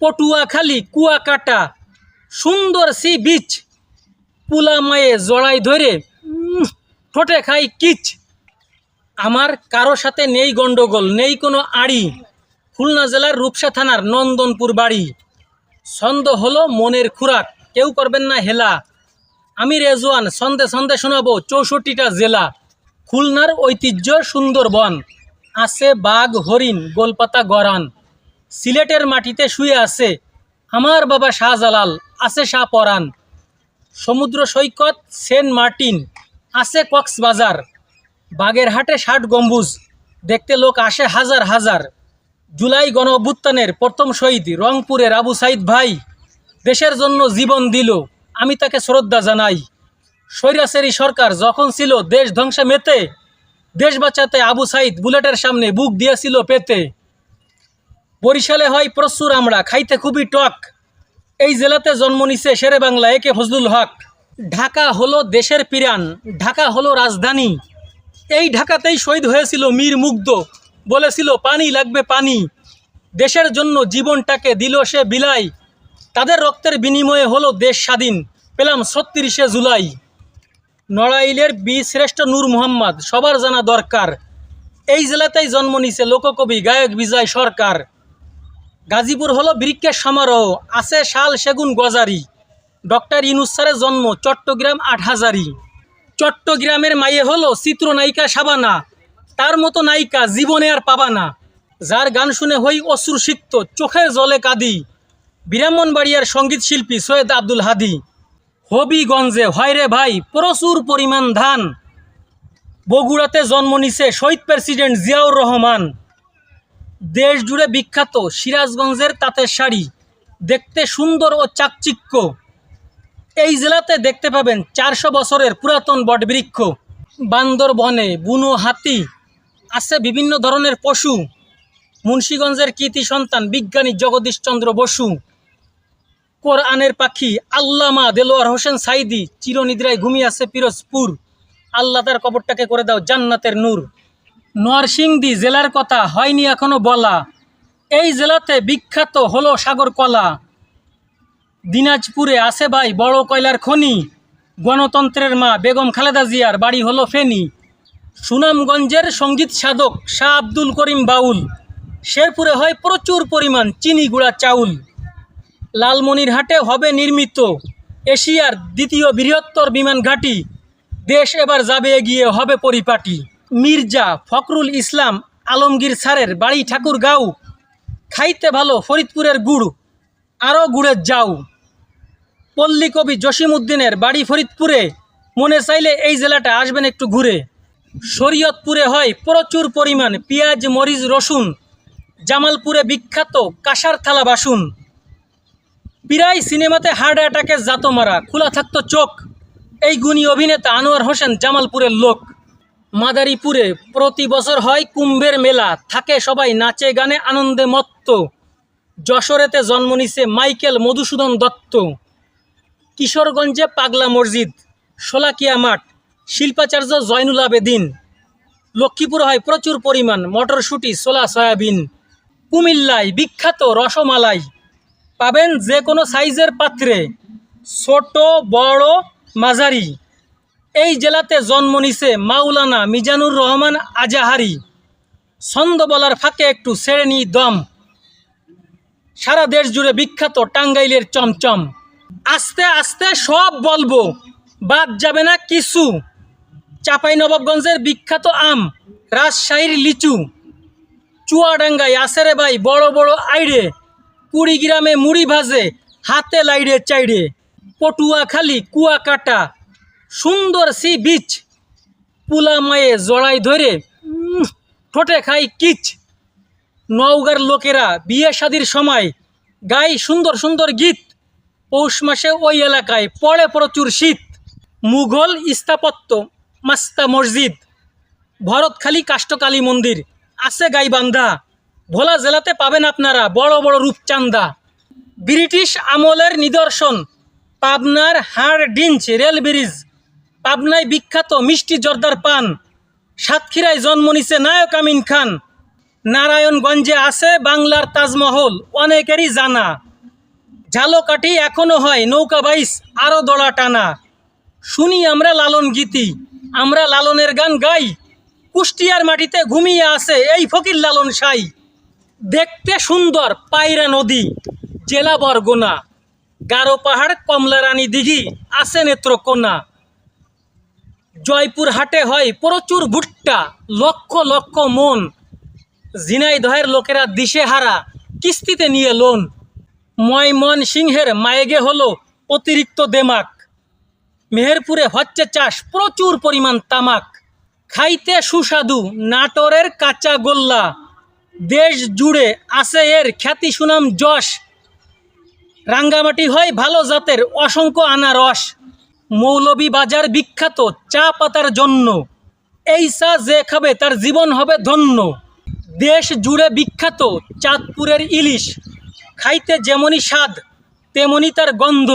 পটুয়াখালী, কুয়াকাটা সুন্দর sea beach পুলা মায়ে জড়াই ধরে ঠোঁটে খাই কিচ। আমার কারও সাথে নেই গন্ডগোল নেই কোনো আড়ি। খুলনা জেলার রূপসা থানার নন্দনপুর বাড়ি। ছন্দ হলো মনের খুরাক, কেউ করবেন না হেলা। আমি রেজওয়ান সন্দে সন্দে শোনাবো চৌষট্টিটা জেলা। খুলনার ঐতিহ্য সুন্দরবন, আছে বাঘ, হরিণ, গোলপাতা গরান। সিলেটের মাটিতে শুয়ে আছে আমার বাবা শাহজালাল, আছে শাহ পরান সমুদ্র সৈকত সেন্ট মার্টিন, আছে কক্সবাজার। বাগেরহাটে ষাট গম্বুজ, দেখতে লোক আসে হাজার হাজার। জুলাই গণ অভ্যুত্থানের প্রথম শহীদ রংপুরের আবু সাইদ ভাই। দেশের জন্য জীবন দিল, আমি তাকে শ্রদ্ধা জানাই। স্বৈরাচারী সরকার যখন ছিল দেশ ধ্বংসে মেতে, দেশ বাঁচাতে আবু সাইদ বুলেটের সামনে বুক দিয়েছিল পেতে। বরিশালে হয় প্রচুর আমরা, খাইতে খুবই টক। এই জেলাতে জন্ম নিছে শেরে বাংলা একে ফজলুল হক। ঢাকা হলো দেশের পিরান, ঢাকা হলো রাজধানী। এই ঢাকাতেই শহীদ হয়েছিল মীর মুগ্ধ, বলেছিল, পানি লাগবে পানি। দেশের জন্য জীবনটাকে দিল সে বিলাই। তাদের রক্তের বিনিময়ে হলো দেশ স্বাধীন। পেলাম ছত্রিশে জুলাই। নড়াইলের বীরশ্রেষ্ঠ নূর মোহাম্মদ, সবার জানা দরকার। এই জেলাতেই জন্ম নিছে লোককবি গায়ক বিজয় সরকার। গাজীপুর হলো বৃক্ষের সমারোহ। আছে শাল সেগুন গজারি। ডক্টর ইনুসারের জন্ম চট্টগ্রাম আটহাজারি চট্টগ্রামের মাইয়ে হলো চিত্রনায়িকা সাবানা তার মতো নায়িকা জীবনে আর পাবা না। যার গান শুনে হই অশ্রু সিক্ত, চোখের জলে কাঁদি। ব্রাহ্মণবাড়িয়ার সংগীত শিল্পী সৈয়দ আব্দুল হাদি। হবিগঞ্জে, হয় রে ভাই, প্রচুর পরিমাণ ধান। বগুড়াতে জন্ম নিছে শহীদ প্রেসিডেন্ট জিয়াউর রহমান। দেশ জুড়ে বিখ্যাত সিরাজগঞ্জের তাঁতের শাড়ি। দেখতে সুন্দর ও চাকচিক্য। এই জেলাতে দেখতে পাবেন চারশো বছরের পুরাতন বটবৃক্ষ, বান্দরবনে, বুনো হাতি, আছে বিভিন্ন ধরনের পশু। মুন্সীগঞ্জের কৃতি সন্তান বিজ্ঞানী জগদীশচন্দ্র বসু, কোরআনের পাখি আল্লামা দেলোয়ার হোসেন সাইদি চিরনিদ্রায় ঘুমিয়ে আছে পিরোজপুর। আল্লাহ তার কবরটাকে করে দাও জান্নাতের নূর। নরসিংদী জেলার কথা হয়নি এখনও বলা। এই জেলাতে বিখ্যাত হলো সাগর কলা। দিনাজপুরে আছে ভাই বড় কয়লার খনি। গণতন্ত্রের মা বেগম খালেদা জিয়ার বাড়ি হলো ফেনী। সুনামগঞ্জের সংগীত সাধক শাহ আব্দুল করিম বাউল। শেরপুরে হয় প্রচুর পরিমাণ চিনি গুঁড়া চাউল। লালমনিরহাটে হবে নির্মিত এশিয়ার দ্বিতীয় বৃহত্তর বিমান ঘাঁটি। দেশ এবার যাবে এগিয়ে হবে পরিপাটি। মির্জা ফখরুল ইসলাম আলমগীর স্যারের বাড়ি ঠাকুর ঠাকুরগাঁও। খাইতে ভালো ফরিদপুরের গুড়, আরও গুড়ের যাও। পল্লী কবি জসিমউদ্দিনের বাড়ি ফরিদপুরে, মনে চাইলে এই জেলাটা আসবেন একটু ঘুরে। শরীয়তপুরে হয় প্রচুর পরিমাণ পেঁয়াজ, মরিচ, রসুন। জামালপুরে বিখ্যাত কাঁসার থালা বাসুন। প্রায় সিনেমাতে হার্ট অ্যাটাকে জাতো মারা খোলা থাকতো চোখ। এই গুণী অভিনেতা আনোয়ার হোসেন জামালপুরের লোক। মাদারীপুরে প্রতি বছর হয় কুম্ভের মেলা। থাকে সবাই নাচে গানে আনন্দে মত্ত। যশোরেতে জন্ম নিছে মাইকেল মধুসূদন দত্ত। কিশোরগঞ্জে পাগলা মসজিদ সোলাকিয়া মাঠ, শিল্পাচার্য জয়নুল আবেদিন। লক্ষ্মীপুর হয় প্রচুর পরিমাণ, মটরশুঁটি সোলা সয়াবিন। কুমিল্লায় বিখ্যাত রসমালাই। পাবেন যে কোনো সাইজের পাত্রে। ছোট, বড়, মাঝারি। এই জেলাতে জন্ম নিছে মাওলানা মিজানুর রহমান আজাহারি। ছন্দ বলার ফাঁকে একটু নি দম। সারা দেশ জুড়ে বিখ্যাত টাঙ্গাইলের চমচম। আস্তে আস্তে সব বলব, বাদ যাবে না কিছু। চাপাই নবাবগঞ্জের বিখ্যাত আম, রাজশাহীর লিচু। চুয়াডাঙ্গায় আসে রে ভাই বড় বড় আইড়ে। কুড়িগ্রামে মুড়ি ভাজে, হাতে লাইড়ে চাইড়ে। পটুয়াখালী কুয়াকাটা সুন্দর সি বিচ পুলা মায়ে জড়াই ধরে ঠোঁটে খাই কিচ। নওগাঁর লোকেরা বিয়ে শাদির সময় গাই সুন্দর সুন্দর গীত। পৌষ মাসে ওই এলাকায় পড়ে প্রচুর শীত। মুঘল স্থাপত্য, মাস্তা মসজিদ, ভরতখালী কাষ্টকালী মন্দির, আছে গাইবান্ধা ভোলা জেলাতে পাবেন আপনারা বড় বড় রূপচান্দা ব্রিটিশ আমলের নিদর্শন, পাবনার হাড় ডিঞ্চ রেল ব্রিজ। পাবনায় বিখ্যাত মিষ্টি জর্দার পান। সাতক্ষীরায় জন্ম নিছে নায়ক আমিন খান। নারায়ণগঞ্জে আছে বাংলার তাজমহল, অনেকেরই জানা। ঝালকাঠি এখনও হয় নৌকা বাইস আরও দড়া টানা। শুনি আমরা লালন গীতি, আমরা লালনের গান গাই। কুষ্টিয়ার মাটিতে ঘুমিয়ে আছে এই ফকির লালন সাই। দেখতে সুন্দর পায়রা নদী, জেলা বরগোনা। গারো পাহাড়, কমলারানী দিঘি, আছে নেত্রকোনা। জয়পুর হাটে হয় প্রচুর ভুট্টা, লক্ষ লক্ষ মন। ঝিনাইদহের লোকেরা দিশেহারা, কিস্তিতে নিয়ে লোন। ময়মন সিংহের মায়েগে হলো অতিরিক্ত দেমাক। মেহেরপুরে হচ্ছে চাষ, প্রচুর পরিমাণ তামাক। খাইতে সুস্বাদু, নাটোরের কাঁচা গোল্লা। দেশ জুড়ে আছে এর খ্যাতি সুনাম যশ। রাঙ্গামাটি হয় ভালো জাতের, অসংখ্য আনারস। মৌলবী বাজার বিখ্যাত চা পাতার জন্য। এই চা যে খাবে তার জীবন হবে ধন্য। দেশ জুড়ে বিখ্যাত চাঁদপুরের ইলিশ। খাইতে যেমনই স্বাদ, তেমনি তার গন্ধ।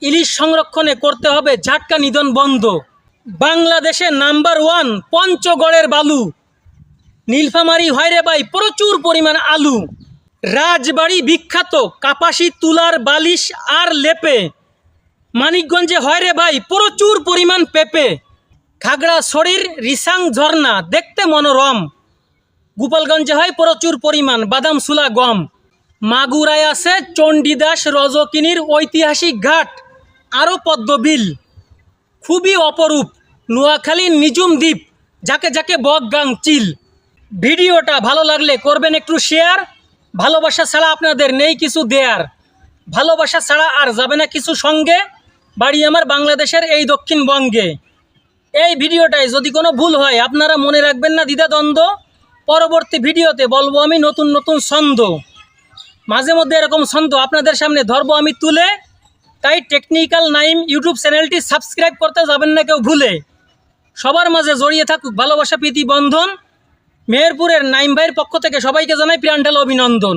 ইলিশ সংরক্ষণে করতে হবে ঝাটকা নিধন বন্ধ। বাংলাদেশে নাম্বার ওয়ান পঞ্চগড়ের বালু। নীলফামারি হয়রে বাই প্রচুর পরিমাণ আলু। রাজবাড়ি বিখ্যাত কাপাসি তুলার বালিশ আর লেপে। মানিকগঞ্জে হয় রে ভাই, প্রচুর পরিমাণ পেঁপে। শরীর রিসাং ঝর্ণা, দেখতে মনোরম। গোপালগঞ্জে হয় প্রচুর পরিমাণ, বাদাম, সুলা, গম। মাগুরায় আছে চণ্ডীদাস রজকিনীর ঐতিহাসিক ঘাট, আরও পদ্মবিল খুবই অপরূপ, নোয়াখালীর নিজুম দ্বীপ যাকে যাকে বকগাং চিল। ভিডিওটা ভালো লাগলে করবেন একটু শেয়ার ভালোবাসা ছাড়া আপনাদের নেই কিছু দেয়ার। ভালোবাসা ছাড়া আর যাবে না কিছু সঙ্গে। বাড়ি আমার বাংলাদেশের এই দক্ষিণবঙ্গে এই ভিডিওটায় যদি কোনো ভুল হয়, আপনারা মনে রাখবেন না, দ্বিধাদ্বন্দ্ব। পরবর্তী ভিডিওতে বলব আমি নতুন নতুন ছন্দ। মাঝে মধ্যে এরকম ছন্দ আপনাদের সামনে ধরবো আমি তুলে। তাই টেকনিক্যাল নাইম ইউটিউব চ্যানেলটি সাবস্ক্রাইব করতে যাবেন না কেউ ভুলে। সবার মাঝে জড়িয়ে থাকুক ভালোবাসা, প্রীতি, বন্ধন। মেহেরপুরের নাইম ভাইয়ের পক্ষ থেকে সবাইকে জানাই প্রিয়ান্টাল অভিনন্দন।